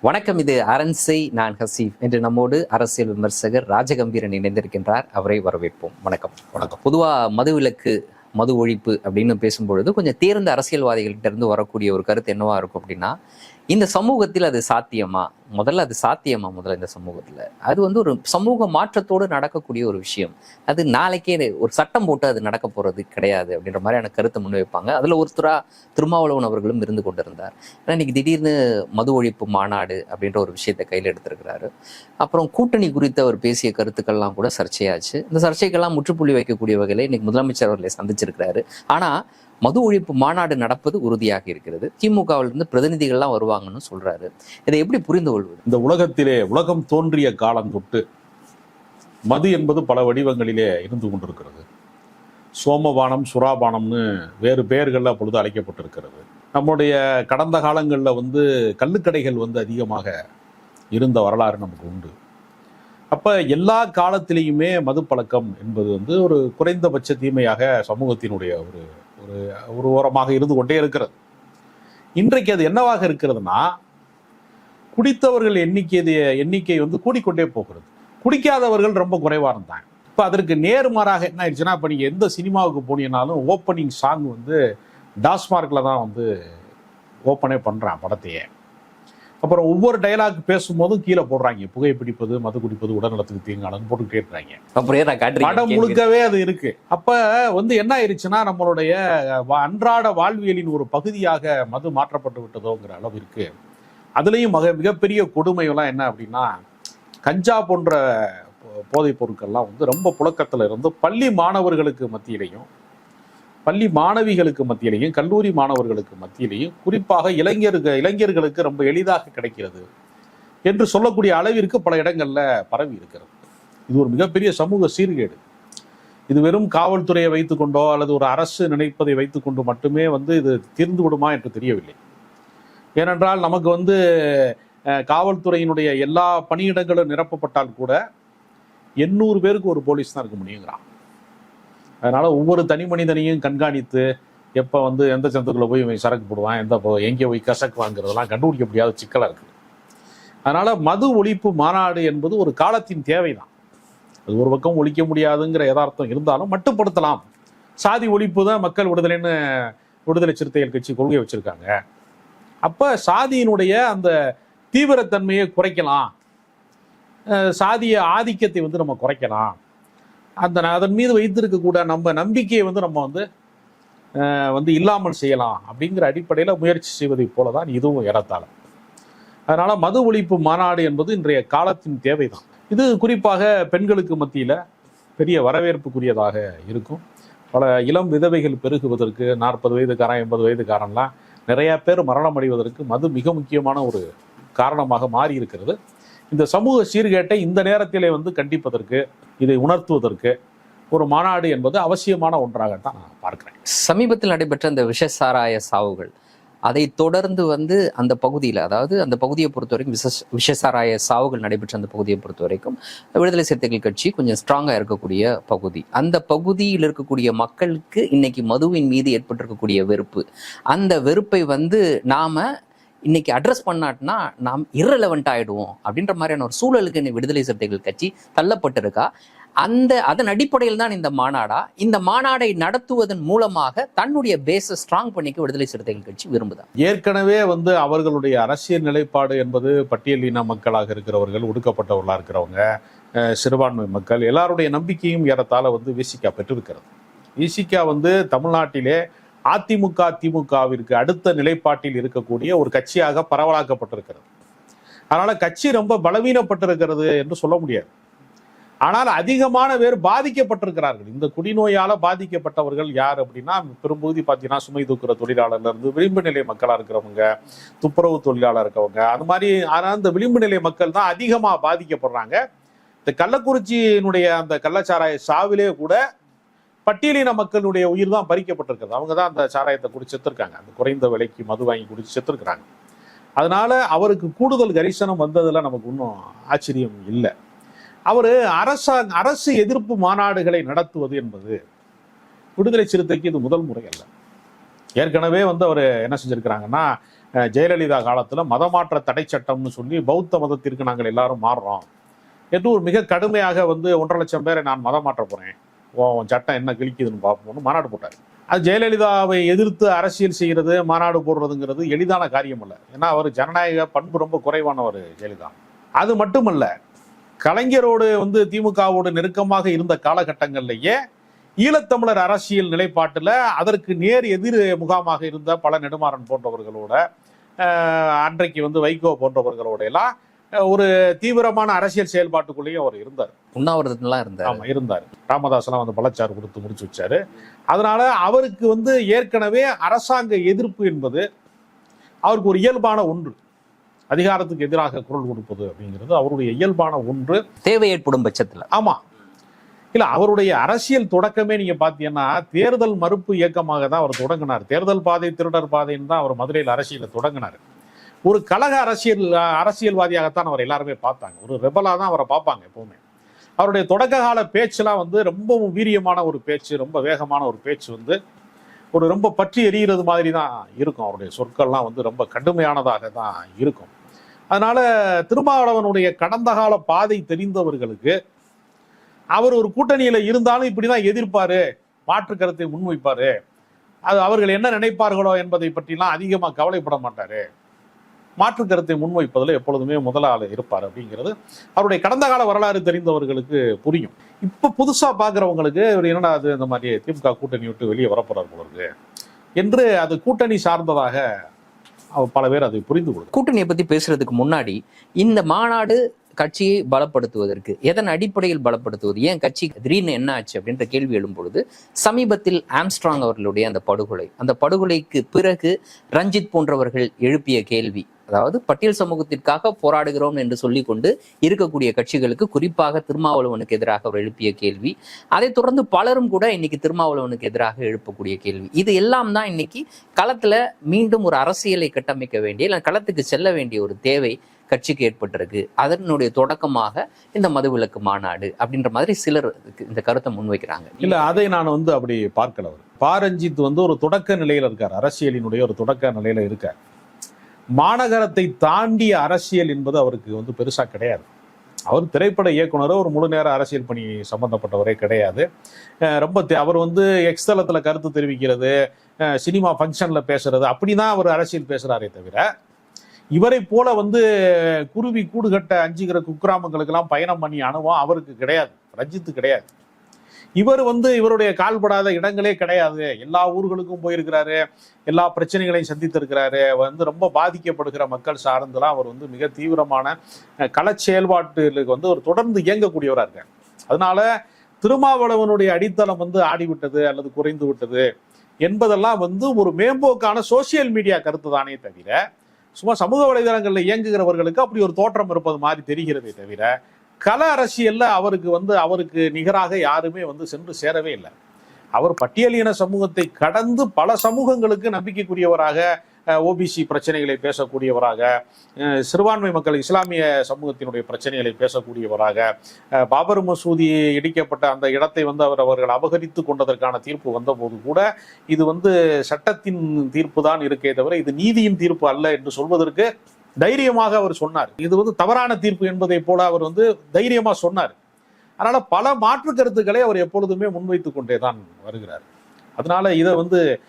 வணக்கம் இது அரண்சை நான் ஹசீப். என்று நம்மோடு அரசியல் விமர்சகர் ராஜகம்பீரன் இணைந்திருக்கின்றார். அவரை வரவேற்போம். வணக்கம். வணக்கம். பொதுவா மதுவிலக்கு மது ஒழிப்பு அப்படின்னு பேசும்பொழுது கொஞ்சம் தேர்ந்த அரசியல்வாதிகள்கிட்ட இருந்து வரக்கூடிய ஒரு கருத்து என்னவா இருக்கும் அப்படின்னா இந்த சமூகத்தில் அது சாத்தியமா? முதல்ல அது சாத்தியமா முதல்ல இந்த சமூகத்தில்? அது வந்து ஒரு சமூக மாற்றத்தோடு நடக்கக்கூடிய ஒரு விஷயம். அது நாளைக்கே ஒரு சட்டம் போட்டு அது நடக்க போகிறது கிடையாது அப்படின்ற மாதிரியான கருத்தை முன்வைப்பாங்க அதில் ஒருத்தரா திருமாவளவன் அவர்களும் இருந்து கொண்டிருந்தார். ஏன்னா இன்னைக்கு திடீர்னு மது ஒழிப்பு மாநாடு அப்படின்ற ஒரு விஷயத்தை கையில் எடுத்திருக்கிறாரு. அப்புறம் கூட்டணி குறித்து அவர் பேசிய கருத்துக்கள்லாம் கூட சர்ச்சையாச்சு. இந்த சர்ச்சைக்கெல்லாம் முற்றுப்புள்ளி வைக்கக்கூடிய வகையில் இன்னைக்கு முதலமைச்சர் அவர்களை சந்திச்சிருக்கிறாரு. ஆனால் மது ஒழிப்பு மாநாடு நடப்பது உறுதியாக இருக்கிறது. திமுகவிலிருந்து இருந்து பிரதிநிதிகள்லாம் வருவாங்கன்னு சொல்றாரு. இதை எப்படி புரிந்து கொள்வது? இந்த உலகத்திலே உலகம் தோன்றிய காலம் தொட்டு மது என்பது பல வடிவங்களிலே இருந்து கொண்டிருக்கிறது. சோமபானம் சுறாபானம்னு வேறு பெயர்களில் அப்பொழுது அழைக்கப்பட்டிருக்கிறது. நம்முடைய கடந்த காலங்களில் வந்து கள்ளுக்கடைகள் வந்து அதிகமாக இருந்த வரலாறு நமக்கு உண்டு. அப்போ எல்லா காலத்திலையுமே மது பழக்கம் என்பது வந்து ஒரு குறைந்தபட்ச தீமையாக சமூகத்தினுடைய ஒரு ஒரு ஒரு ஓரமாக இருந்து கொண்டே இருக்கிறது. இன்றைக்கு அது என்னவாக இருக்கிறதுனா குடித்தவர்கள் எண்ணிக்கை எண்ணிக்கை வந்து கூடிக்கொண்டே போகிறது. குடிக்காதவர்கள் ரொம்ப குறைவாக இருந்தாங்க. இப்போ அதற்கு நேர்மாறாக என்ன ஆயிடுச்சுன்னா இப்போ நீங்கள் எந்த சினிமாவுக்கு போனீங்கனாலும் ஓப்பனிங் சாங் வந்து டாஸ்மார்க்கில் தான் வந்து ஓப்பனே பண்ணுறான் படத்தையே. அப்புறம் ஒவ்வொரு டைலாக் பேசும்போதும் கீழே போடுறாங்க. புகைப்பிடிப்பது மது குடிப்பது உடல்நலத்துக்கு தீங்கானு போட்டுக்கிட்டே இருக்கிறாங்க நான் படம் முழுக்கவே அது இருக்கு. அப்ப வந்து என்ன ஆயிருச்சுன்னா நம்மளுடைய அன்றாட வாழ்வியலின் ஒரு பகுதியாக மது மாற்றப்பட்டு விட்டதோங்கிற அளவு இருக்கு. அதுலயும் மக மிகப்பெரிய கொடுமை எல்லாம் என்ன அப்படின்னா கஞ்சா போன்ற போதைப் பொருட்கள்லாம் வந்து ரொம்ப புழக்கத்துல இருந்து பள்ளி மாணவர்களுக்கு மத்தியிலையும் பள்ளி மாணவிகளுக்கு மத்தியிலையும் கல்லூரி மாணவர்களுக்கு மத்தியிலையும் குறிப்பாக இளைஞருக்கு இளைஞர்களுக்கு ரொம்ப எளிதாக கிடைக்கிறது என்று சொல்லக்கூடிய அளவிற்கு பல இடங்களில் பரவி இருக்கிறது. இது ஒரு மிகப்பெரிய சமூக சீர்கேடு. இது வெறும் காவல்துறையை வைத்துக்கொண்டோ அல்லது ஒரு அரசு நினைப்பதை வைத்துக்கொண்டு மட்டுமே வந்து இது தீர்ந்து விடுமா என்று தெரியவில்லை. ஏனென்றால் நமக்கு வந்து காவல்துறையினுடைய எல்லா பணியிடங்களும் நிரப்பப்பட்டால் கூட எண்ணூறு பேருக்கு ஒரு போலீஸ் தான் இருக்க முடியுங்கிறான். அதனால் ஒவ்வொரு தனி மனிதனையும் கண்காணித்து எப்போ வந்து எந்த சந்தத்துக்குள்ள போய் இவன் சரக்கு போடுவான் எந்த போ- எங்கே போய் கசக்கு வாங்குறதெல்லாம் கண்டுபிடிக்க முடியாத சிக்கலாக இருக்குது அதனால் மது ஒழிப்பு மாநாடு என்பது ஒரு காலத்தின் தேவை தான் அது ஒரு பக்கம் ஒழிக்க முடியாதுங்கிற யதார்த்தம் இருந்தாலும் மட்டுப்படுத்தலாம். சாதி ஒழிப்பு தான் மக்கள் விடுதலைன்னு விடுதலை சிறுத்தைகள் கட்சி கொள்கை வச்சுருக்காங்க. அப்போ சாதியினுடைய அந்த தீவிரத்தன்மையை குறைக்கலாம். சாதிய ஆதிக்கத்தை வந்து நம்ம குறைக்கலாம். அந்த அதன் மீது வைத்திருக்கக்கூட நம்ம நம்பிக்கையை வந்து நம்ம வந்து வந்து இல்லாமல் செய்யலாம் அப்படிங்கிற அடிப்படையில் முயற்சி செய்வதைப் போல தான் இதுவும் ஏறத்தாழ. அதனால் மது ஒழிப்பு மாநாடு என்பது இன்றைய காலத்தின் தேவைதான். இது குறிப்பாக பெண்களுக்கு மத்தியில் பெரிய வரவேற்புக்குரியதாக இருக்கும். பல இளம் விதவைகள் பெருகுவதற்கு நாற்பது வயதுக்காரன் எண்பது வயதுக்காரன்லாம் நிறையா பேர் மரணம் அடைவதற்கு மது மிக முக்கியமான ஒரு காரணமாக மாறி இருக்கிறது இந்த சமூக சீர்கேட்டை இந்த நேரத்திலே வந்து கண்டிப்பதற்கு இதை உணர்த்துவதற்கு ஒரு மாநாடு என்பது அவசியமான ஒன்றாகத்தான் நான் பார்க்கிறேன். சமீபத்தில் நடைபெற்ற அந்த விஷ சாராய சாவுகள் அதை தொடர்ந்து வந்து அந்த பகுதியில் அதாவது அந்த பகுதியை பொறுத்த வரைக்கும் விஷ விஷசாராய சாவுகள் நடைபெற்ற அந்த பகுதியை பொறுத்த வரைக்கும் விடுதலை சிறுத்தைகள் கட்சி கொஞ்சம் ஸ்ட்ராங்காக இருக்கக்கூடிய பகுதி. அந்த பகுதியில் இருக்கக்கூடிய மக்களுக்கு இன்னைக்கு மதுவின் மீது ஏற்பட்டிருக்கக்கூடிய வெறுப்பு. அந்த வெறுப்பை வந்து நாம இன்னைக்கு அட்ரஸ் பண்ணாட்டினா நாம் இரலவெண்ட் ஆகிடுவோம் அப்படின்ற மாதிரியான ஒரு சூழலுக்கு இன்னைக்கு விடுதலை சிறுத்தைகள் கட்சி தள்ளப்பட்டிருக்கா. அந்த அதன் அடிப்படையில் தான் இந்த மாநாடா. இந்த மாநாடை நடத்துவதன் மூலமாக தன்னுடைய பேஸை ஸ்ட்ராங் பண்ணிக்க விடுதலை சிறுத்தைகள் கட்சி விரும்புதா? ஏற்கனவே வந்து அவர்களுடைய அரசியல் நிலைப்பாடு என்பது பட்டியலின மக்களாக இருக்கிறவர்கள் ஒடுக்கப்பட்டவர்களாக இருக்கிறவங்க சிறுபான்மை மக்கள் எல்லாருடைய நம்பிக்கையும் ஏறத்தாழ வந்து விசிகா பெற்றிருக்கிறது. விசிகா வந்து தமிழ்நாட்டிலே அதிமுக திமுகவிற்கு அடுத்த நிலைப்பாட்டில் இருக்கக்கூடிய ஒரு கட்சியாக பரவலாக்கப்பட்டிருக்கிறது. அதனால கட்சி ரொம்ப பலவீனப்பட்டிருக்கிறது என்று சொல்ல முடியாது. ஆனால் அதிகமான பேர் பாதிக்கப்பட்டிருக்கிறார்கள். இந்த குடிநோயால பாதிக்கப்பட்டவர்கள் யார் அப்படின்னா பெரும்பகுதி பார்த்தீங்கன்னா சுமை தூக்குற தொழிலாளர்ல இருந்து விளிம்பு நிலை மக்களா இருக்கிறவங்க துப்புரவு தொழிலாளர் இருக்கவங்க அது மாதிரி ஆனால் அந்த விளிம்பு நிலை மக்கள் தான் அதிகமாக பாதிக்கப்படுறாங்க. இந்த கள்ளக்குறிச்சியினுடைய அந்த கள்ளச்சாராய சாவிலே கூட பட்டியலின மக்களுடைய உயிர் தான் பறிக்கப்பட்டிருக்கிறது. அவங்க தான் அந்த சாராயத்தை குடிச்சு செத்துருக்காங்க. அந்த குறைந்த விலைக்கு மது வாங்கி குடிச்சு செத்துருக்குறாங்க. அதனால அவருக்கு கூடுதல் கரிசனம் வந்ததில் நமக்கு ஒன்றும் ஆச்சரியம் இல்லை. அவர் அரசாங்க அரசு எதிர்ப்பு மாநாடுகளை நடத்துவது என்பது விடுதலை சிறுத்தைக்கு இது முதல் முறை அல்ல. ஏற்கனவே வந்து அவர் என்ன செஞ்சுருக்கிறாங்கன்னா ஜெயலலிதா காலத்தில் மதமாற்ற தடை சட்டம்னு சொல்லி பௌத்த மதத்திற்கு நாங்கள் எல்லாரும் மாறுறோம். என்று ஒரு மிக கடுமையாக வந்து ஒன்றரை லட்சம் பேரை நான் மதம் மாற்ற போகிறேன் சட்டம் என்ன கிழிக்குதுன்னு பார்ப்போம்னு மாநாடு போட்டார். அது ஜெயலலிதாவை எதிர்த்து அரசியல் செய்கிறது மாநாடு போடுறதுங்கிறது எளிதான காரியம் அல்ல ஏன்னா அவர் ஜனநாயக பண்பு ரொம்ப குறைவானவர் ஜெயலலிதா. அது மட்டுமல்ல கலைஞரோடு வந்து திமுகவோடு நெருக்கமாக இருந்த காலகட்டங்கள்லேயே ஈழத்தமிழர் அரசியல் நிலைப்பாட்டில் அதற்கு நேர் எதிர் முகாமாக இருந்த பல நெடுமாறன் போன்றவர்களோட அன்றைக்கு வந்து வைகோ போன்றவர்களோட எல்லாம் ஒரு தீவிரமான அரசியல் செயல்பாட்டுக்குள்ளேயும் அவர் இருந்தார். உண்ணாவிரதம்லாம் இருந்தார். ஆமா இருந்தார். ராமதாஸ்லாம் வந்து பழச்சாறு கொடுத்து முடிச்சு வச்சாரு. அதனால அவருக்கு வந்து ஏற்கனவே அரசாங்க எதிர்ப்பு என்பது அவருக்கு ஒரு இயல்பான ஒன்று. அதிகாரத்துக்கு எதிராக குரல் கொடுப்பது அப்படிங்கிறது அவருடைய இயல்பான ஒன்று. தேவை ஏற்படும் பட்சத்துல. ஆமா. இல்ல அவருடைய அரசியல் தொடக்கமே நீங்க பாத்தீங்கன்னா தேர்தல் மறுப்பு இயக்கமாக தான் அவர் தொடங்கினார். தேர்தல் பாதை திருடர் பாதைன்னு தான் அவர் மதுரையில் அரசியலை தொடங்கினார். ஒரு கழக அரசியல் அரசியல்வாதியாகத்தான் அவர் எல்லாருமே பார்த்தாங்க. ஒரு ரெபலாக தான் அவரை பார்ப்பாங்க எப்பவுமே. அவருடைய தொடக்க கால பேச்செல்லாம் வந்து ரொம்பவும் வீரியமான ஒரு பேச்சு ரொம்ப வேகமான ஒரு பேச்சு வந்து ஒரு ரொம்ப பற்றி எரிகிறது மாதிரி தான் இருக்கும். அவருடைய சொற்கள்லாம் வந்து ரொம்ப கடுமையானதாக தான் இருக்கும். அதனால திருமாவளவனுடைய கடந்த கால பாதை தெரிந்தவர்களுக்கு அவர் ஒரு கூட்டணியில இருந்தாலும் இப்படிதான் எதிர்ப்பாரு மாற்று கருத்தை முன்வைப்பாரு. அது அவர்கள் என்ன நினைப்பார்களோ என்பதை பற்றிலாம் அதிகமாக கவலைப்பட மாட்டாரு. மாற்று கருத்தை முன்வைப்பதில் எப்பொழுதுமே முதலாள இருப்பார் அப்படிங்கிறது அவருடைய கடந்த கால வரலாறு தெரிந்தவர்களுக்கு புரியும். இப்போ புதுசாக பார்க்குறவங்களுக்கு இவர் என்னடா அது இந்த மாதிரி திமுக கூட்டணி விட்டு வெளியே வரப்போறார் போல இருக்கு என்று அது கூட்டணி சார்ந்ததாக பல பேர் அதை புரிந்து கொள்ளும் கூட்டணியை பற்றி பேசுறதுக்கு முன்னாடி இந்த மாநாடு கட்சியை பலப்படுத்துவதற்கு எதன் அடிப்படையில் பலப்படுத்துவது ஏன் கட்சி திடீர்னு என்ன ஆச்சு அப்படின்ற கேள்வி எழும் பொழுது சமீபத்தில் ஆம்ஸ்ட்ராங் அவர்களுடைய அந்த படுகொலை அந்த படுகொலைக்கு பிறகு ரஞ்சித் போன்றவர்கள் எழுப்பிய கேள்வி அதாவது பட்டியல் சமூகத்திற்காக போராடுகிறோம் என்று சொல்லிக்கொண்டு இருக்கக்கூடிய கட்சிகளுக்கு குறிப்பாக திருமாவளவனுக்கு எதிராக அவர் எழுப்பிய கேள்வி அதைத் தொடர்ந்து பலரும் கூட இன்னைக்கு திருமாவளவனுக்கு எதிராக எழுப்பக்கூடிய கேள்வி. இது எல்லாம் தான் இன்னைக்கு களத்துல மீண்டும் ஒரு அரசியலை கட்டமைக்க வேண்டிய இல்லை களத்துக்கு செல்ல வேண்டிய ஒரு தேவை கட்சிக்கு ஏற்பட்டிருக்கு. அதனுடைய தொடக்கமாக இந்த மதுவிலக்கு மாநாடு அப்படின்ற மாதிரி சிலர் இந்த கருத்தை முன்வைக்கிறாங்க. இல்ல அதை நான் வந்து அப்படி பார்க்கல அவர். பாரஞ்சித் வந்து ஒரு தொடக்க நிலையில இருக்கார். அரசியலினுடைய ஒரு தொடக்க நிலையில இருக்கார். மாநகரத்தை தாண்டிய அரசியல் என்பது அவருக்கு வந்து பெருசா கிடையாது. அவர் திரைப்பட இயக்குனர் ஒரு முழு நேர அரசியல் பணி சம்பந்தப்பட்டவரே கிடையாது. ரொம்ப தே- அவர் வந்து எக்ஸ்தலத்தில் கருத்து தெரிவிக்கிறது சினிமா ஃபங்க்ஷனில் பேசுறது அப்படிதான் அவர் அரசியல் பேசுகிறாரே தவிர இவரை போல வந்து குருவி கூடு கட்ட அஞ்சுகிற குக்கிராமங்களுக்கெல்லாம் பயணம் பண்ணி அனுபவம் அவருக்கு கிடையாது. ரஞ்சித்து கிடையாது. இவர் வந்து இவருடைய கால்படாத இடங்களே கிடையாது. எல்லா ஊர்களுக்கும் போயிருக்கிறாரு. எல்லா பிரச்சனைகளையும் சந்தித்திருக்கிறாரு. வந்து ரொம்ப பாதிக்கப்படுகிற மக்கள் சார்ந்தெல்லாம் அவர் வந்து மிக தீவிரமான கள செயல்பாட்டுகளுக்கு செயல்பாட்டுக்கு வந்து ஒரு தொடர்ந்து இயங்கக்கூடியவராக இருக்கார். அதனால திருமாவளவனுடைய அடித்தளம் வந்து ஆடிவிட்டது அல்லது குறைந்து விட்டது என்பதெல்லாம் வந்து ஒரு மேம்போக்கான சோசியல் மீடியா கருத்து தானே தவிர சும்மா சமூக வலைதளங்களில் இயங்குகிறவர்களுக்கு அப்படி ஒரு தோற்றம் இருப்பது மாதிரி தெரிகிறதே தவிர கள அரசியல்ல அவருக்கு வந்து அவருக்கு நிகராக யாருமே வந்து சென்று சேரவே இல்லை. அவர் பட்டியலின சமூகத்தை கடந்து பல சமூகங்களுக்கு நம்பிக்கைக்குரியவராக ஓபிசி பிரச்சனைகளை பேசக்கூடியவராக சிறுபான்மை மக்கள் இஸ்லாமிய சமூகத்தினுடைய பிரச்சனைகளை பேசக்கூடியவராக பாபர் மசூதி இடிக்கப்பட்ட அந்த இடத்தை வந்து அவர் அவர்கள் அபகரித்து கொண்டதற்கான தீர்ப்பு வந்தபோது கூட இது வந்து சட்டத்தின் தீர்ப்பு தான் இருக்கே தவிர இது நீதியின் தீர்ப்பு அல்ல என்று சொல்வதற்கு தைரியமாக அவர் சொன்னார். இது வந்து தவறான தீர்ப்பு என்பதை போல அவர் வந்து தைரியமாக சொன்னார். அதனால பல மாற்று கருத்துக்களை அவர் எப்பொழுதுமே முன்வைத்துக் கொண்டே தான் வருகிறார். அதனால இதை வந்து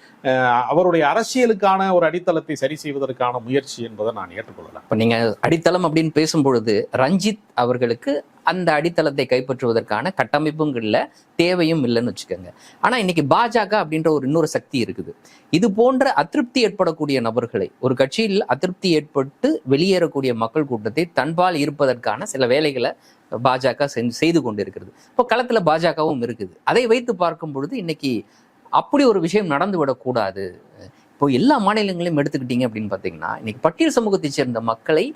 அவருடைய அரசியலுக்கான ஒரு அடித்தளத்தை சரி செய்வதற்கான முயற்சி என்பதை நான் ஏற்றுக்கொள்ளலாம் இப்ப நீங்க அடித்தளம் அப்படின்னு பேசும்பொழுது ரஞ்சித் அவர்களுக்கு அந்த அடித்தளத்தை கைப்பற்றுவதற்கான கட்டமைப்பும் இல்லை தேவையும் இல்லைன்னு வச்சுக்கோங்க. ஆனால் இன்னைக்கு பாஜக அப்படின்ற ஒரு இன்னொரு சக்தி இருக்குது. இது போன்ற அதிருப்தி ஏற்படக்கூடிய நபர்களை ஒரு கட்சியில் அதிருப்தி ஏற்பட்டு வெளியேறக்கூடிய மக்கள் கூட்டத்தை தன்பால் இருப்பதற்கான சில வேலைகளை பாஜக செஞ்சு- செய்து கொண்டிருக்கிறது. இப்போ களத்தில் பாஜகவும் இருக்குது. அதை வைத்து பார்க்கும் பொழுது இன்னைக்கு அப்படி ஒரு விஷயம் நடந்து விடக்கூடாது. இப்போ எல்லா மாநிலங்களையும் எடுத்துக்கிட்டீங்க அப்படின்னு பார்த்தீங்கன்னா இன்னைக்கு பட்டியல் சமூகத்தை சேர்ந்த மக்களை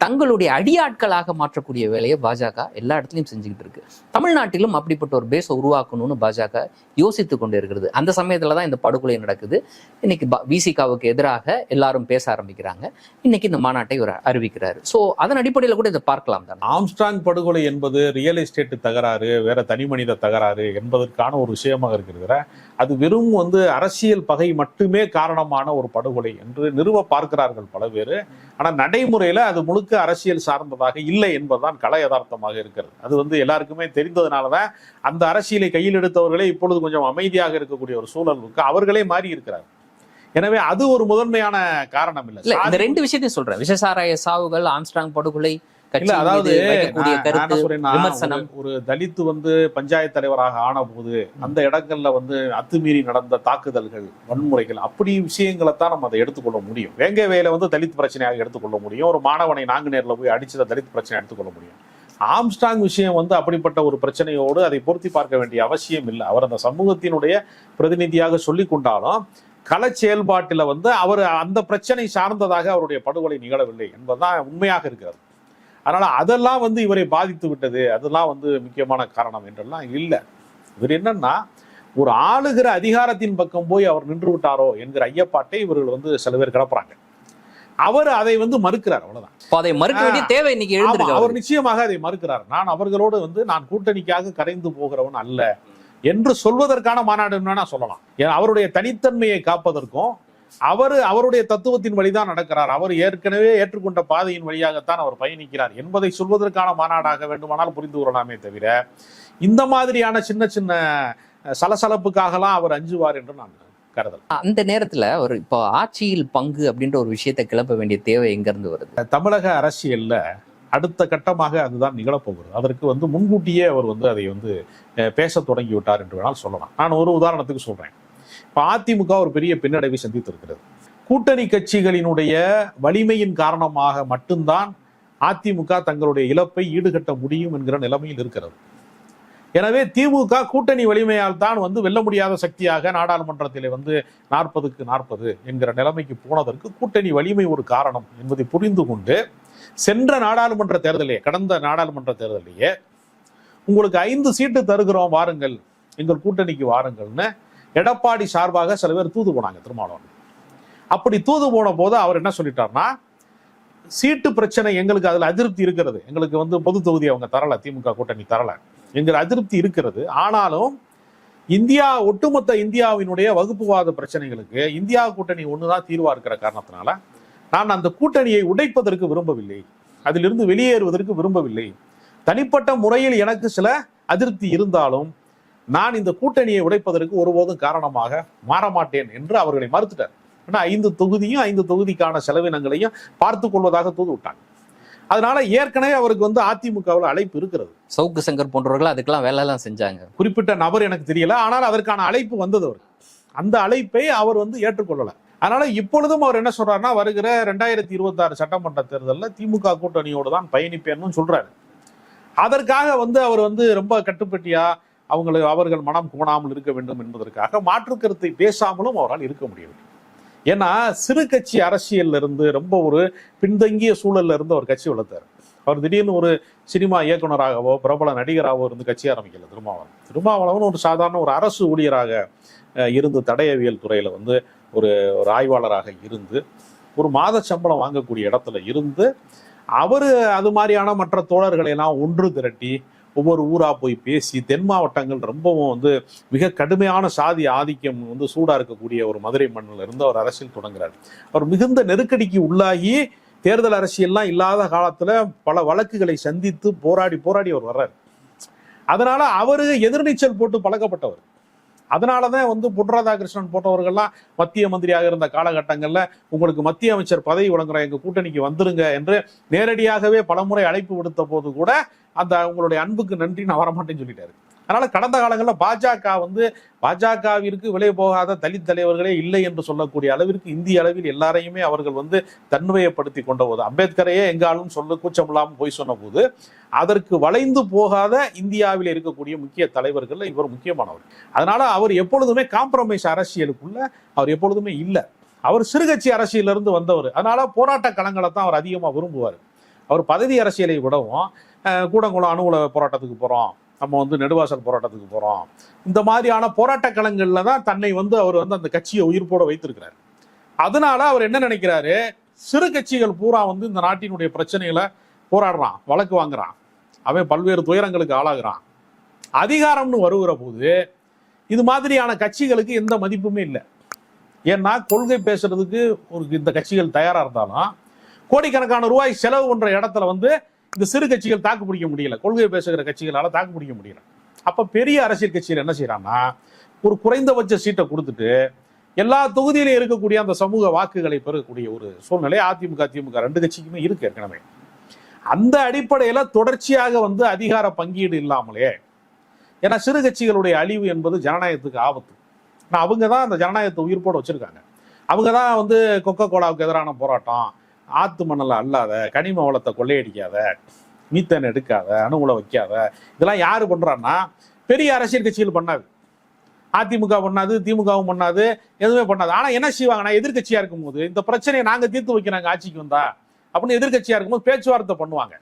தங்களுடைய அடியாட்களாக மாற்றக்கூடிய வேலையை பாஜக எல்லா இடத்துலையும் செஞ்சுக்கிட்டு இருக்கு. தமிழ்நாட்டிலும் அப்படிப்பட்ட ஒரு பேஸை உருவாக்கணும்னு பாஜக யோசித்து கொண்டு இருக்கிறது. அந்த சமயத்துல தான் இந்த படுகொலை நடக்குது. இன்னைக்கு விசிகாவுக்கு எதிராக எல்லாரும் பேச ஆரம்பிக்கிறாங்க. இன்னைக்கு இந்த மாநாட்டை ஒரு அறிவிக்கிறாரு. ஸோ அதன் அடிப்படையில் கூட இதை பார்க்கலாம் தான். ஆம்ஸ்ட்ராங் படுகொலை என்பது ரியல் எஸ்டேட் தகராறு வேற தனி மனித தகராறு என்பதற்கான ஒரு விஷயமாக இருக்கிறது அது வெறும் வந்து அரசியல் பகை மட்டுமே காரணமான ஒரு படுகொலை என்று நிறுவ பார்க்கிறார்கள் பல பேர். ஆனா நடைமுறையில அது முழுக்க அரசியல் சார்ந்ததாக இல்லை என்பதுதான் கள யதார்த்தமாக இருக்கிறது. அது வந்து எல்லாருக்குமே தெரிந்ததுனாலதான் அந்த அரசியலை கையில் எடுத்தவர்களே இப்பொழுது கொஞ்சம் அமைதியாக இருக்கக்கூடிய ஒரு சூழலுக்கு அவர்களே மாறி இருக்கிறார் எனவே அது ஒரு முதன்மையான காரணம் இல்ல. இந்த ரெண்டு விஷயத்தையும் சொல்றேன். விஷசாராய சாவுகள் ஆம்ஸ்ட்ராங் படுகொலை அதாவது விமர்சனம். ஒரு- ஒரு தலித் வந்து பஞ்சாயத்து தலைவராக ஆன போது அந்த இடங்கள்ல வந்து அத்துமீறி நடந்த தாக்குதல்கள் வன்முறைகள் அப்படி விஷயங்களை தான் நம்ம அதை எடுத்துக்கொள்ள முடியும். வேங்க வேலை வந்து தலித் பிரச்சனையாக எடுத்துக்கொள்ள முடியும். ஒரு மாணவனை நான்கு நேரில் போய் அடிச்சத தலித் பிரச்சனை எடுத்துக்கொள்ள முடியும். ஆம்ஸ்டாங் விஷயம் வந்து அப்படிப்பட்ட ஒரு பிரச்சனையோடு அதை பொருத்தி பார்க்க வேண்டிய அவசியம் இல்லை. அவர் அந்த சமூகத்தினுடைய பிரதிநிதியாக சொல்லிக் கொண்டாலும் கள செயல்பாட்டில் வந்து அவர் அந்த பிரச்சனை சார்ந்ததாக அவருடைய படுகொலை நிகழவில்லை என்பதுதான் உண்மையாக இருக்கிறது. அதனால அதெல்லாம் வந்து இவரை பாதித்து விட்டது. அதெல்லாம் வந்து முக்கியமான காரணம் என்றெல்லாம் இல்லை. இவர் என்னன்னா ஒரு ஆளுகிற அதிகாரத்தின் பக்கம் போய் அவர் நின்று விட்டாரோ என்கிற ஐயப்பாட்டை இவர்கள் வந்து சில பேர் கிளப்புறாங்க. அவர் அதை வந்து மறுக்கிறார் அவ்வளவுதான். அதை மறுக்க வேண்டிய தேவை இன்னைக்கு எழுந்திருக்கு அவர். நிச்சயமாக அதை மறுக்கிறார். நான் அவர்களோடு வந்து நான் கூட்டணிக்காக கரைந்து போகிறவன் அல்ல. என்று சொல்வதற்கான மாநாடு வேணா சொல்லலாம். அவருடைய தனித்தன்மையை காப்பதற்கும் அவர் அவருடைய தத்துவத்தின் வழிதான் நடக்கிறார். அவர் ஏற்கனவே ஏற்றுக்கொண்ட பாதையின் வழியாகத்தான் அவர் பயணிக்கிறார். என்பதை சொல்வதற்கான மாநாடாக வேண்டுமானால் புரிந்து கொள்ளலாமே தவிர இந்த மாதிரியான சின்ன சின்ன சலசலப்புக்காகலாம் அவர் அஞ்சுவார் என்று நான் கருதல். அந்த நேரத்துல ஒரு இப்போ ஆட்சியில் பங்கு அப்படின்ற ஒரு விஷயத்தை கிளப்ப வேண்டிய தேவை எங்க இருந்து வருது? தமிழக அரசியல்ல அடுத்த கட்டமாக அதுதான் நிகழப்போகிறது. அதற்கு வந்து முன்கூட்டியே அவர் வந்து அதை வந்து பேசத் தொடங்கி விட்டார் என்று வேணால் சொல்லலாம். நான் ஒரு உதாரணத்துக்கு சொல்றேன். இப்போ அதிமுக ஒரு பெரிய பின்னடைவை சந்தித்திருக்கிறது. கூட்டணி கட்சிகளினுடைய வலிமையின் காரணமாக மட்டும்தான் அதிமுக தங்களுடைய இழப்பை ஈடுகட்ட முடியும் என்கிற நிலைமையில் இருக்கிறது. எனவே திமுக கூட்டணி வலிமையால் தான் வந்து வெல்ல முடியாத சக்தியாக நாடாளுமன்றத்திலே வந்து நாற்பதுக்கு நாற்பது என்கிற நிலைமைக்கு போனதற்கு கூட்டணி வலிமை ஒரு காரணம் என்பதை புரிந்து கொண்டு சென்ற நாடாளுமன்ற தேர்தலே கடந்த நாடாளுமன்ற தேர்தலையே உங்களுக்கு ஐந்து சீட்டு தருகிறோம் வாருங்கள் எங்கள் கூட்டணிக்கு வாருங்கள்னு எடப்பாடி சார்பாக சில பேர் தூது போனாங்க திருமாவளவன். அப்படி தூது போன போது அவர் என்ன சொல்லிட்டார்னா சீட்டு பிரச்சனை எங்களுக்கு அதில் அதிருப்தி இருக்கிறது. எங்களுக்கு வந்து பொது தொகுதி அவங்க தரல திமுக கூட்டணி தரல. எங்களுக்கு அதிருப்தி இருக்கிறது. ஆனாலும் இந்தியா ஒட்டுமொத்த இந்தியாவினுடைய வகுப்புவாத பிரச்சனைகளுக்கு இந்தியா கூட்டணி ஒண்ணுதான் தீர்வா இருக்கிற காரணத்தினால நான் அந்த கூட்டணியை உடைப்பதற்கு விரும்பவில்லை. அதிலிருந்து வெளியேறுவதற்கு விரும்பவில்லை. தனிப்பட்ட முறையில் எனக்கு சில அதிருப்தி இருந்தாலும் நான் இந்த கூட்டணியை உடைப்பதற்கு ஒருபோதும் காரணமாக மாற மாட்டேன் என்று அவர்களை மறுத்துட்டார். ஏன்னா ஐந்து தொகுதியும் ஐந்து தொகுதிக்கான செலவினங்களையும் பார்த்து கொள்வதாக தூது விட்டாங்க அதனால ஏற்கனவே அவருக்கு வந்து அதிமுகவில் அழைப்பு இருக்கிறது. சவுக்கு சங்கர் போன்றவர்கள் அதுக்கெல்லாம் வேலை எல்லாம் செஞ்சாங்க. குறிப்பிட்ட நபர் எனக்கு தெரியல. ஆனால் அதற்கான அழைப்பு வந்தது அவர் அந்த அழைப்பை அவர் வந்து ஏற்றுக்கொள்ளல. அதனால இப்பொழுதும் அவர் என்ன சொல்றாருன்னா வருகிற ரெண்டாயிரத்தி இருபத்தி ஆறு சட்டமன்ற தேர்தலில் திமுக கூட்டணியோடு தான் பயணிப்பேன்னு சொல்றாரு. அதற்காக வந்து அவர் வந்து ரொம்ப கட்டுப்பட்டியா அவங்களை அவர்கள் மனம் கோணாமல் இருக்க வேண்டும் என்பதற்காக மாற்று கருத்தை பேசாமலும் அவரால் இருக்க முடியவில்லை. ஏன்னா சிறு கட்சி அரசியல்ல இருந்து ரொம்ப ஒரு பின்தங்கிய சூழல்ல இருந்து அவர் கட்சி வளர்த்தார். அவர் திடீர்னு ஒரு சினிமா இயக்குனராகவோ பிரபல நடிகராகவோ இருந்து கட்சி ஆரம்பிக்கல திருமாவளவன். திருமாவளவன் ஒரு சாதாரண ஒரு அரசு ஊழியராக இருந்து தடயவியல் துறையில வந்து ஒரு ஒரு ஆய்வாளராக இருந்து ஒரு மாத சம்பளம் வாங்கக்கூடிய இடத்துல இருந்து அவர் அது மாதிரியான மற்ற தோழர்களை எல்லாம் ஒன்று திரட்டி ஒவ்வொரு ஊரா போய் பேசி தென் மாவட்டங்கள் ரொம்பவும் வந்து மிக கடுமையான சாதி ஆதிக்கம் வந்து சூடா இருக்கக்கூடிய ஒரு மதுரை மண்ணில் இருந்து அவர் அரசியல் தொடங்குறாரு. அவர் மிகுந்த நெருக்கடிக்கு உள்ளாகி தேர்தல் அரசியல்லாம் இல்லாத காலத்துல பல வழக்குகளை சந்தித்து போராடி போராடி அவர் வர்றார். அதனால அவரு எதிர்நீச்சல் போட்டு பழக்கப்பட்டவர். அதனாலதான் வந்து பொன் ராதாகிருஷ்ணன் போன்றவர்கள்லாம் மத்திய மந்திரியாக இருந்த காலகட்டங்களில் உங்களுக்கு மத்திய அமைச்சர் பதவி வழங்குற எங்க கூட்டணிக்கு வந்துருங்க என்று நேரடியாகவே பலமுறை அழைப்பு விடுத்த போது கூட அந்த உங்களுடைய அன்புக்கு நன்றி நான் வரமாட்டேன்னு சொல்லிட்டாரு. அதனால கடந்த காலங்களில் பாஜக வந்து பாஜகவிற்கு விலை போகாத தலித் தலைவர்களே இல்லை என்று சொல்லக்கூடிய அளவிற்கு இந்திய அளவில் எல்லாரையுமே அவர்கள் வந்து தன்மையப்படுத்தி கொண்ட போது அம்பேத்கரையே எங்காலும் சொல்ல கூச்சமில்லாமல் போய் சொன்ன போது அதற்கு வளைந்து போகாத இந்தியாவில் இருக்கக்கூடிய முக்கிய தலைவர்கள் இவர் முக்கியமானவர். அதனால அவர் எப்பொழுதுமே காம்ப்ரமைஸ் அரசியலுக்குள்ள அவர் எப்பொழுதுமே இல்லை. அவர் சிறுகட்சி அரசியலிருந்து வந்தவர். அதனால போராட்ட களங்களை தான் அவர் அதிகமாக விரும்புவார். அவர் பதவி அரசியலை விடவும் கூடங்குளம் அணு உலக போராட்டத்துக்கு போகிறோம் நம்ம வந்து நெடுவாசல் போராட்டத்துக்கு போகிறோம் இந்த மாதிரியான போராட்ட களங்களில் தான் தன்னை வந்து அவர் வந்து அந்த கட்சியை உயிர்ப்போட வைத்திருக்கிறார். அதனால அவர் என்ன நினைக்கிறாரு? சிறு கட்சிகள் பூரா வந்து இந்த நாட்டினுடைய பிரச்சனைகளை போராடுறான் வழக்கு வாங்குறான். அவன் பல்வேறு துயரங்களுக்கு ஆளாகிறான். அதிகாரம்னு வருகிற போது இது மாதிரியான கட்சிகளுக்கு எந்த மதிப்புமே இல்லை. ஏன்னா கொள்கை பேசுறதுக்கு ஒரு இந்த கட்சிகள் தயாராக இருந்தாலும் கோடிக்கணக்கான ரூபாய் செலவு பண்ணுற இடத்துல வந்து இந்த சிறு கட்சிகள் தாக்கு பிடிக்க முடியல. கொள்கை பேசுகிற கட்சிகளால் தாக்கு பிடிக்க முடியல. அப்போ பெரிய அரசியல் கட்சிகள் என்ன செய்யறாங்கன்னா ஒரு குறைந்தபட்ச சீட்டை கொடுத்துட்டு எல்லா தொகுதியிலும் இருக்கக்கூடிய அந்த சமூக வாக்குகளை பெறக்கூடிய ஒரு சூழ்நிலை அதிமுக திமுக ரெண்டு கட்சிக்குமே இருக்கு ஏற்கனவே. அந்த அடிப்படையில் தொடர்ச்சியாக வந்து அதிகார பங்கீடு இல்லாமலே ஏன்னா சிறு கட்சிகளுடைய அழிவு என்பது ஜனநாயகத்துக்கு ஆபத்து. நான் அவங்க தான் அந்த ஜனநாயகத்தை உயிர்ப்போடு வச்சிருக்காங்க. அவங்க தான் வந்து கொக்கோ கோலாவுக்கு எதிரான போராட்டம். ஆத்து மணலை அல்லாத கனிம வளத்தை கொள்ளையடிக்காத மீத்தன் எடுக்காத அணு வைக்காத இதெல்லாம் யாரு பண்றான்னா பெரிய அரசியல் கட்சிகள் பண்ணாது. அதிமுக பண்ணாது திமுகவும் பண்ணாது எதுவுமே பண்ணாது. ஆனா என்ன செய்வாங்கன்னா எதிர்க்கட்சியா இருக்கும்போது இந்த பிரச்சனையை நாங்க தீர்த்து வைக்கிறாங்க ஆட்சிக்கு வந்தா அப்படின்னு எதிர்க்கட்சியா இருக்கும்போது பேச்சுவார்த்தை பண்ணுவாங்க.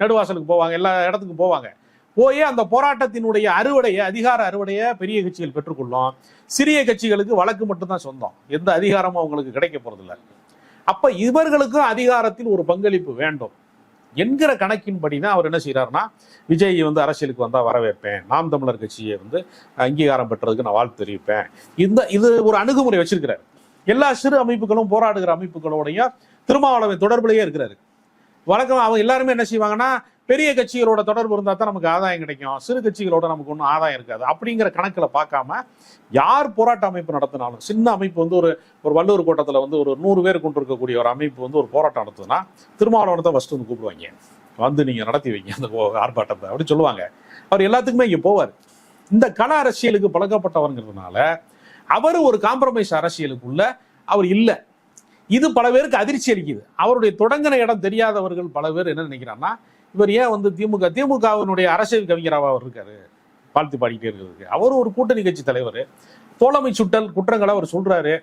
நெடுவாசலுக்கு போவாங்க எல்லா இடத்துக்கும் போவாங்க. போய் அந்த போராட்டத்தினுடைய அறுவடையை அதிகார அறுவடையை பெரிய கட்சிகள் பெற்றுக்கொள்ளும். சிறிய கட்சிகளுக்கு வழக்கு மட்டும்தான் சொந்தம். எந்த அதிகாரமும் அவங்களுக்கு கிடைக்க போறதில்லை. அப்ப இவர்களுக்கும் அதிகாரத்தில் ஒரு பங்களிப்பு வேண்டும் என்கிற கணக்கின்படி தான் அவர் என்ன செய்கிறாருன்னா விஜய் வந்து அரசியலுக்கு வந்தால் வரவேற்பேன் நாம் தமிழர் கட்சியை வந்து அங்கீகாரம் பெற்றதுக்கு நான் வாழ்த்து தெரிவிப்பேன். இந்த இது ஒரு அணுகுமுறை வச்சிருக்கிறார். எல்லா சிறு அமைப்புகளும் போராடுகிற அமைப்புகளோடையும் திருமாவளவன் தொடர்புலையே இருக்கிறாரு. வழக்கம் அவங்க எல்லாருமே என்ன செய்வாங்கன்னா பெரிய கட்சிகளோட தொடர்பு இருந்தால் தான் நமக்கு ஆதாயம் கிடைக்கும். சிறு கட்சிகளோட நமக்கு ஒன்றும் ஆதாயம் இருக்காது. அப்படிங்கிற கணக்கில் பார்க்காம யார் போராட்ட அமைப்பு நடத்தினாலும் சின்ன அமைப்பு வந்து ஒரு ஒரு வள்ளூர் கோட்டத்தில் வந்து ஒரு நூறு பேர் கொண்டு இருக்கக்கூடிய ஒரு அமைப்பு வந்து ஒரு போராட்டம் நடத்துதுன்னா திருமாவளவனை தான் வந்து கூப்பிடுவாங்க. வந்து நீங்கள் நடத்தி வைங்க அந்த ஆர்ப்பாட்டத்தை அப்படின்னு சொல்லுவாங்க. அவர் எல்லாத்துக்குமே இங்கே போவார். இந்த கள அரசியலுக்கு பழக்கப்பட்டவருங்கிறதுனால அவர் ஒரு காம்ப்ரமைஸ் அரசியலுக்குள்ள அவர் இல்லை. இது பல பேருக்கு அதிர்ச்சி அளிக்குது. அவருடைய தொடங்கின இடம் தெரியாதவர்கள் பல பேர் என்ன நினைக்கிறாங்கன்னா இவர் ஏன் வந்து திமுக? திமுகவினுடைய அரசியல் கவிஞராக அவர் இருக்காரு. வாழ்த்து பாடிக்கிட்டே இருக்கிறதுக்கு. அவர் ஒரு கூட்டணி கட்சி தலைவர். தோழமை சுட்டல் குற்றங்களை அவர் சொல்றாரு.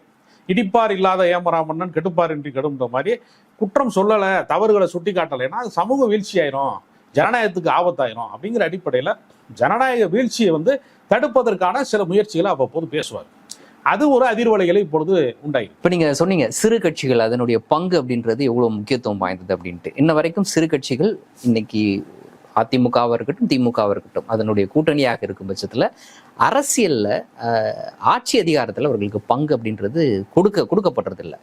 இடிப்பார் இல்லாத ஏமராமன்னன் கெடுப்பார் என்று கெடுன்ற மாதிரி குற்றம் சொல்லலை தவறுகளை சுட்டி காட்டலைன்னா அது சமூக வீழ்ச்சி ஆயிரும் ஜனநாயகத்துக்கு ஆபத்தாயிரும் அப்படிங்கிற அடிப்படையில் ஜனநாயக வீழ்ச்சியை வந்து தடுப்பதற்கான சில முயற்சிகளை அவ்வப்போது பேசுவார். அது ஒரு அதிர்வலைகளை இப்பொழுது உண்டாயிருக்கு இப்போ நீங்கள் சொன்னீங்க சிறு கட்சிகள் அதனுடைய பங்கு அப்படின்றது எவ்வளோ முக்கியத்துவம் வாய்ந்தது அப்படின்ட்டு. இன்ன வரைக்கும் சிறு கட்சிகள் இன்னைக்கு அதிமுகவாக இருக்கட்டும் திமுகவாக இருக்கட்டும் அதனுடைய கூட்டணியாக இருக்கும் பட்சத்தில் அரசியல்ல ஆட்சி அதிகாரத்தில் அவர்களுக்கு பங்கு அப்படின்றது கொடுக்க கொடுக்கப்படுறதில்ல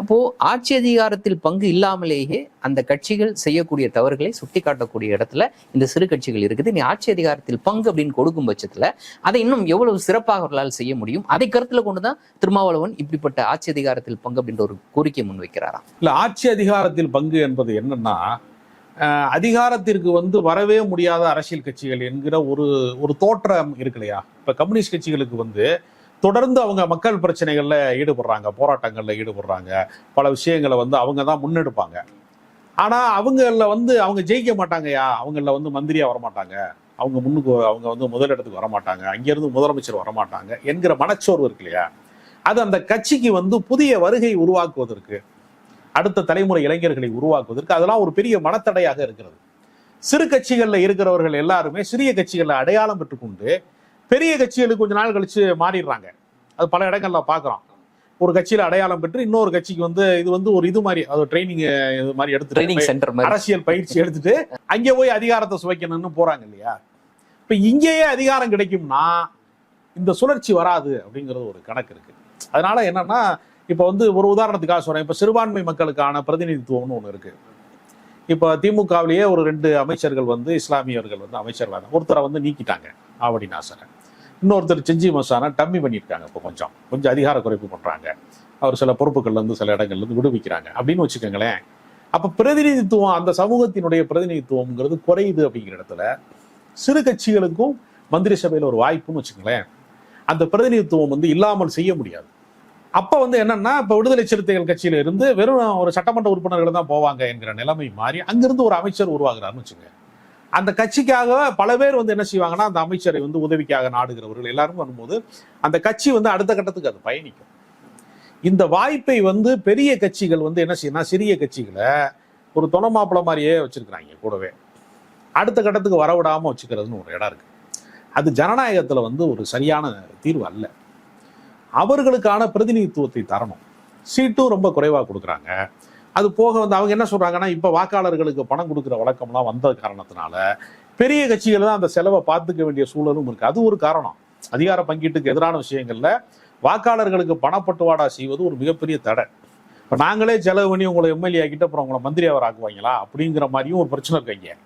அப்போது ஆட்சி அதிகாரத்தில் பங்கு இல்லாமலேயே அந்த கட்சிகள் செய்யக்கூடிய தவறுகளை சுட்டி காட்டக்கூடிய இடத்துல இந்த சிறு கட்சிகள் இருக்குது. நீ ஆட்சி அதிகாரத்தில் பங்கு அப்படின்னு கொடுக்கும் பட்சத்தில் அதை இன்னும் எவ்வளவு சிறப்பாக அவர்களால் செய்ய முடியும்? அதை கருத்தில் கொண்டு தான் திருமாவளவன் இப்படிப்பட்ட ஆட்சி அதிகாரத்தில் பங்கு அப்படின்ற ஒரு கோரிக்கை முன்வைக்கிறாராம் இல்லை ஆட்சி அதிகாரத்தில் பங்கு என்பது என்னன்னா அதிகாரத்திற்கு வந்து வரவே முடியாத அரசியல் கட்சிகள் என்கிற ஒரு ஒரு தோற்றம் இருக்கு இல்லையா இப்ப கம்யூனிஸ்ட் கட்சிகளுக்கு வந்து தொடர்ந்து அவங்க மக்கள் பிரச்சனைகள்ல ஈடுபடுறாங்க போராட்டங்கள்ல ஈடுபடுறாங்க. பல விஷயங்களை வந்து அவங்க தான் முன்னெடுப்பாங்க. ஆனா அவங்கள வந்து அவங்க ஜெயிக்க மாட்டாங்கயா அவங்கள வந்து மந்திரியா வரமாட்டாங்க. அவங்க முன்னுக்கு அவங்க வந்து முதலிடத்துக்கு வரமாட்டாங்க. அங்கிருந்து முதலமைச்சர் வரமாட்டாங்க என்கிற மனச்சோர்வு இருக்கு இல்லையா அது அந்த கட்சிக்கு வந்து புதிய வருகை உருவாக்குவதற்கு அடுத்த தலைமுறை இளைஞர்களை உருவாக்குவதற்கு அதெல்லாம் ஒரு பெரிய மனத்தடையாக இருக்கிறது. சிறு கட்சிகள்ல இருக்கிறவர்கள் எல்லாருமே சிறிய கட்சிகள்ல அடையாளம் பெற்றுக்கொண்டு பெரிய கட்சிகளுக்கு கொஞ்ச நாள் கழிச்சு மாறிடுறாங்க. அது பல இடங்கள்ல பார்க்குறோம். ஒரு கட்சியில அடையாளம் பெற்று இன்னொரு கட்சிக்கு வந்து இது வந்து ஒரு இது மாதிரி அது ட்ரைனிங் இது மாதிரி ட்ரைனிங் எடுத்து சென்டர் மாதிரி. அரசியல் பயிற்சி எடுத்துட்டு அங்கே போய் அதிகாரத்தை சுவைக்கணும்னு போறாங்க இல்லையா? இப்ப இங்கேயே அதிகாரம் கிடைக்கும்னா இந்த சுழற்சி வராது அப்படிங்கிறது ஒரு கணக்கு இருக்கு. அதனால என்னன்னா இப்போ வந்து ஒரு உதாரணத்துக்காக சொல்றேன். இப்ப சிறுபான்மை மக்களுக்கான பிரதிநிதித்துவம்னு ஒன்று இருக்கு. இப்போ திமுகவிலேயே ஒரு ரெண்டு அமைச்சர்கள் வந்து இஸ்லாமியர்கள் வந்து அமைச்சர் வேணும் ஒருத்தரை வந்து நீக்கிட்டாங்க ஆவடி நாசரை. இன்னொருத்தர் செஞ்சி மசானா டம்மி பண்ணியிருக்காங்க இப்போ கொஞ்சம். கொஞ்சம் அதிகார குறைப்பு பண்ணுறாங்க அவர் சில பொறுப்புகள்லேருந்து சில இடங்கள்லேருந்து விடுவிக்கிறாங்க. அப்படின்னு வச்சுக்கோங்களேன். அப்போ பிரதிநிதித்துவம் அந்த சமூகத்தினுடைய பிரதிநிதித்துவம்ங்கிறது குறையுது அப்படிங்கிற இடத்துல சிறு கட்சிகளுக்கும் மந்திரி சபையில் ஒரு வாய்ப்புன்னு வச்சுக்கோங்களேன். அந்த பிரதிநிதித்துவம் வந்து இல்லாமல் செய்ய முடியாது. அப்ப வந்து என்னன்னா இப்ப விடுதலை சிறுத்தைகள் கட்சியில இருந்து வெறும் ஒரு சட்டமன்ற உறுப்பினர்கள் தான் போவாங்க என்கிற நிலைமை மாறி அங்கிருந்து ஒரு அமைச்சர் உருவாகிறாருன்னு வச்சுங்க அந்த கட்சிக்காக பல பேர் வந்து என்ன செய்வாங்கன்னா அந்த அமைச்சரை வந்து உதவிக்காக நாடுகிறவர்கள் எல்லாரும் வரும்போது அந்த கட்சி வந்து அடுத்த கட்டத்துக்கு அது பயணிக்கும். இந்த வாய்ப்பை வந்து பெரிய கட்சிகள் வந்து என்ன செய்யணும் சிறிய கட்சிகளை ஒரு துணை மாப்பிள மாதிரியே வச்சிருக்கிறாங்க கூடவே. அடுத்த கட்டத்துக்கு வரவிடாம வச்சுக்கிறதுன்னு ஒரு இடம் இருக்கு. அது ஜனநாயகத்துல வந்து ஒரு சரியான தீர்வு அல்ல. அவர்களுக்கான பிரதிநிதித்துவத்தை தரணும். சீட்டும் ரொம்ப குறைவாக கொடுக்குறாங்க. அது போக வந்து அவங்க என்ன சொல்கிறாங்கன்னா இப்போ வாக்காளர்களுக்கு பணம் கொடுக்குற வழக்கம்லாம் வந்த காரணத்தினால பெரிய கட்சிகள் தான் அந்த செலவை பார்த்துக்க வேண்டிய சூழலும் இருக்குது அது ஒரு காரணம். அதிகார பங்கீட்டுக்கு எதிரான விஷயங்களில் வாக்காளர்களுக்கு பணப்பட்டுவாடா செய்வது ஒரு மிகப்பெரிய தடை. இப்போ நாங்களே செலவு பண்ணி உங்களை எம்எல்ஏ ஆக்கிட்டு அப்புறம் உங்களை மந்திரி அவர் ஆக்குவாங்களா? அப்படிங்கிற மாதிரியும் ஒரு பிரச்சனை இருக்காங்க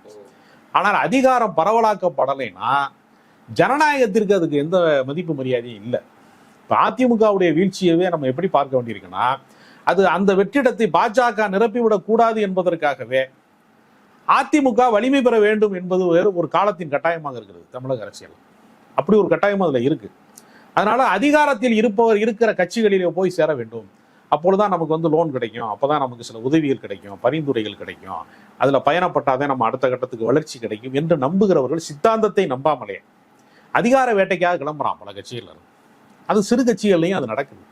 ஆனால் அதிகாரம் பரவலாக்கப்படலைன்னா ஜனநாயகத்திற்கு அதுக்கு எந்த மதிப்பு மரியாதையும் இல்லை. இப்போ அதிமுகவுடைய வீழ்ச்சியவே நம்ம எப்படி பார்க்க வேண்டியிருக்குன்னா அது அந்த வெற்றிடத்தை பாஜக நிரப்பிவிடக் கூடாது என்பதற்காகவே அதிமுக வலிமை பெற வேண்டும் என்பது வேறு ஒரு காலத்தின் கட்டாயமாக இருக்கிறது தமிழக அரசியல். அப்படி ஒரு கட்டாயம் அதில் இருக்கு. அதனால அதிகாரத்தில் இருப்பவர் இருக்கிற கட்சிகளிலே போய் சேர வேண்டும். அப்பொழுதுதான் நமக்கு வந்து லோன் கிடைக்கும். அப்போதான் நமக்கு சில உதவிகள் கிடைக்கும். பரிந்துரைகள் கிடைக்கும். அதில் பயணப்பட்டாதே நம்ம அடுத்த கட்டத்துக்கு வளர்ச்சி கிடைக்கும் என்று நம்புகிறவர்கள் சித்தாந்தத்தை நம்பாமலே அதிகார வேட்டைக்காக கிளம்புறான் பல கட்சிகள் அது சிறு கட்சிகள்லையும் அது நடக்குது.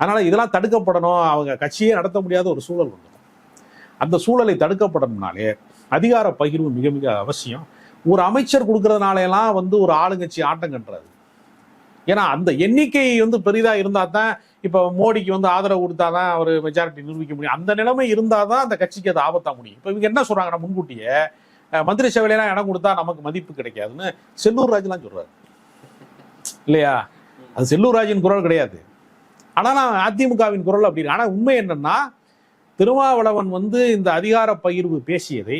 அதனால் இதெல்லாம் தடுக்கப்படணும். அவங்க கட்சியே நடத்த முடியாத ஒரு சூழல் வந்துடும். அந்த சூழலை தடுக்கப்படணும்னாலே அதிகார பகிர்வு மிக மிக அவசியம். ஒரு அமைச்சர் கொடுக்கறதுனால எல்லாம் வந்து ஒரு ஆளுங்கட்சி ஆட்டம் கட்டுறது. ஏன்னா அந்த எண்ணிக்கை வந்து பெரிதாக இருந்தால் தான் இப்போ மோடிக்கு வந்து ஆதரவு கொடுத்தாதான் அவர் மெஜாரிட்டி நிரூபிக்க முடியும். அந்த நிலைமை இருந்தால் தான் அந்த கட்சிக்கு அது ஆபத்தா முடியும். இப்போ இவங்க என்ன சொல்கிறாங்கன்னா முன்கூட்டியே மந்திரி சபையிலாம் இடம் கொடுத்தா நமக்கு மதிப்பு கிடைக்காதுன்னு செல்லூர் ராஜ்லாம் சொல்கிறாரு இல்லையா? அது செல்லூராஜின் குரல் கிடையாது. ஆனால் நான் அதிமுகவின் குரல் அப்படி ஆனால் உண்மை என்னன்னா திருமாவளவன் வந்து இந்த அதிகார பகிர்வு பேசியதை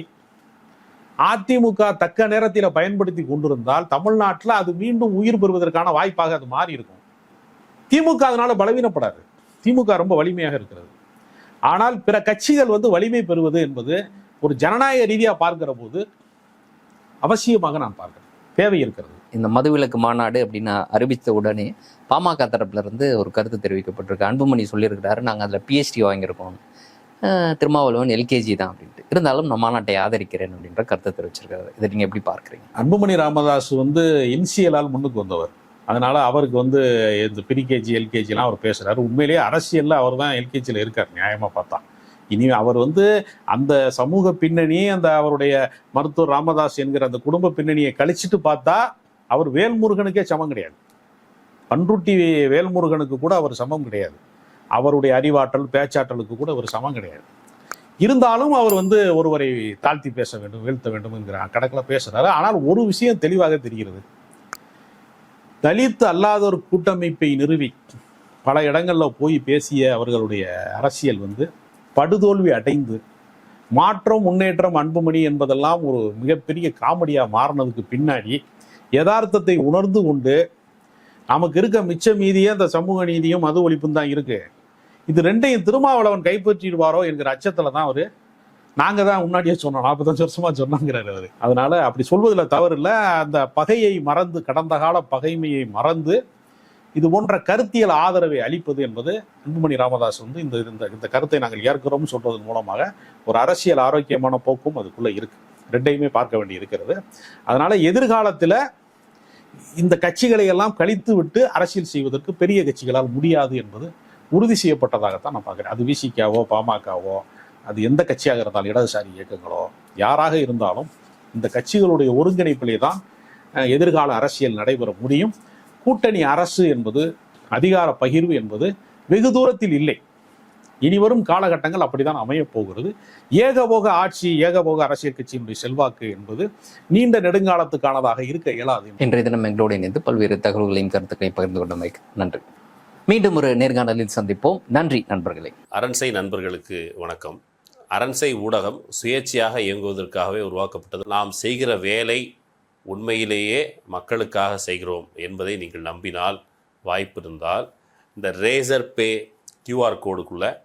அதிமுக தக்க நேரத்தில் பயன்படுத்தி கொண்டிருந்தால் தமிழ்நாட்டில் அது மீண்டும் உயிர் பெறுவதற்கான வாய்ப்பாக அது மாறி இருக்கும். திமுக அதனால பலவீனப்படாது. திமுக ரொம்ப வலிமையாக இருக்கிறது. ஆனால் பிற கட்சிகள் வந்து வலிமை பெறுவது என்பது ஒரு ஜனநாயக ரீதியாக பார்க்கிற போது அவசியமாக நான் பார்க்கிறேன். தேவை இருக்கிறது. இந்த மதுவிலக்கு மாநாடு அப்படின்னு அறிவித்த உடனே பாமக தரப்புல இருந்து ஒரு கருத்து தெரிவிக்கப்பட்டிருக்கு. அன்புமணி சொல்லியிருக்கிறாரு நாங்கள் அதில் பிஹெச்டி வாங்கியிருக்கோம். திருமாவளவன் எல்கேஜி தான் அப்படின்ட்டு. இருந்தாலும் நான் மாநாட்டை ஆதரிக்கிறேன் அப்படின்ற கருத்தை தெரிவிச்சிருக்காரு. இதை நீங்கள் எப்படி பார்க்குறீங்க? அன்புமணி ராமதாஸ் வந்து என்சிஎலால் முன்னுக்கு வந்தவர். அதனால் அவருக்கு வந்து இந்த பிரிகேஜி எல்கேஜிலாம் அவர் பேசுகிறார் உண்மையிலேயே அரசியலில் அவர் தான் எல்கேஜியில் இருக்கார் நியாயமாக பார்த்தா. இனி அவர் வந்து அந்த சமூக பின்னணி அந்த அவருடைய மருத்துவர் ராமதாஸ் என்கிற அந்த குடும்ப பின்னணியை கழிச்சிட்டு பார்த்தா அவர் வேல்முருகனுக்கே சமம் கிடையாது. பன்ருட்டி வேல்முருகனுக்கு கூட அவர் சமம் கிடையாது. அவருடைய அறிவாற்றல் பேச்சாற்றலுக்கு கூட ஒரு சமம் கிடையாது. இருந்தாலும் அவர் வந்து ஒருவரை தாழ்த்தி பேச வேண்டும் வீழ்த்த வேண்டும் என்கிற கணக்கில் பேசுகிறாரு ஆனால் ஒரு விஷயம் தெளிவாக தெரிகிறது. தலித் அல்லாதோர் கூட்டமைப்பை நிறுவி பல இடங்களில் போய் பேசிய அவர்களுடைய அரசியல் வந்து படுதோல்வி அடைந்து மாற்றம் முன்னேற்றம் அன்புமணி என்பதெல்லாம் ஒரு மிகப்பெரிய காமெடியாக மாறினதுக்கு பின்னாடி யதார்த்தத்தை உணர்ந்து கொண்டு நமக்கு இருக்க மிச்ச மீதியே அந்த சமூக நீதியும் மது ஒழிப்பும் தான் இருக்கு. இது ரெண்டையும் திருமாவளவன் கைப்பற்றிடுவாரோ என்கிற அச்சத்துல தான் அவரு நாங்க தான் முன்னாடியே சொன்னோம். நாற்பத்தஞ்சு வருஷமா சொன்னாங்கிறாரு அவரு. அதனால அப்படி சொல்வதில் தவறு இல்லை. அந்த பகையை மறந்து கடந்த கால பகைமையை மறந்து இது போன்ற கருத்தியல் ஆதரவை அளிப்பது என்பது அன்புமணி ராமதாஸ் வந்து இந்த இந்த இந்த கருத்தை நாங்கள் ஏற்கிறோம்னு சொல்றதன் மூலமாக ஒரு அரசியல் ஆரோக்கியமான போக்கும் அதுக்குள்ள இருக்கு. ரெண்டையுமே பார்க்க வேண்டி இருக்கிறது. அதனால் எதிர்காலத்தில் இந்த கட்சிகளை எல்லாம் கழித்து விட்டு அரசியல் செய்வதற்கு பெரிய கட்சிகளால் முடியாது என்பது உறுதி செய்யப்பட்டதாகத்தான் நான் பார்க்குறேன். அது விசிகாவோ பாமகவோ அது எந்த கட்சியாக இருந்தாலும் இடதுசாரி இயக்கங்களோ யாராக இருந்தாலும் இந்த கட்சிகளுடைய ஒருங்கிணைப்பிலே தான் எதிர்கால அரசியல் நடைபெற முடியும். கூட்டணி அரசு என்பது அதிகார பகிர்வு என்பது வெகு தூரத்தில் இல்லை. இனி வரும் காலகட்டங்கள் அப்படித்தான் அமையப் போகிறது. ஏகபோக ஆட்சி ஏகபோக அரசியல் கட்சியினுடைய செல்வாக்கு என்பது நீண்ட நெடுங்காலத்துக்கானதாக இருக்க இயலாது. இன்றைய தினம் எங்களோடு இணைந்து பல்வேறு தகவல்களையும் கருத்துக்களையும் பகிர்ந்து கொண்டமைக்கு நன்றி. மீண்டும் ஒரு நேர்காணலில் சந்திப்போம். நன்றி நண்பர்களே. அரண்சை நண்பர்களுக்கு வணக்கம். அரண்சை ஊடகம் சுயேட்சையாக இயங்குவதற்காகவே உருவாக்கப்பட்டது. நாம் செய்கிற வேலை உண்மையிலேயே மக்களுக்காக செய்கிறோம் என்பதை நீங்கள் நம்பினால் வாய்ப்பு இருந்தால் இந்த ரேசர் பே கியூஆர் கோடுக்குள்ளே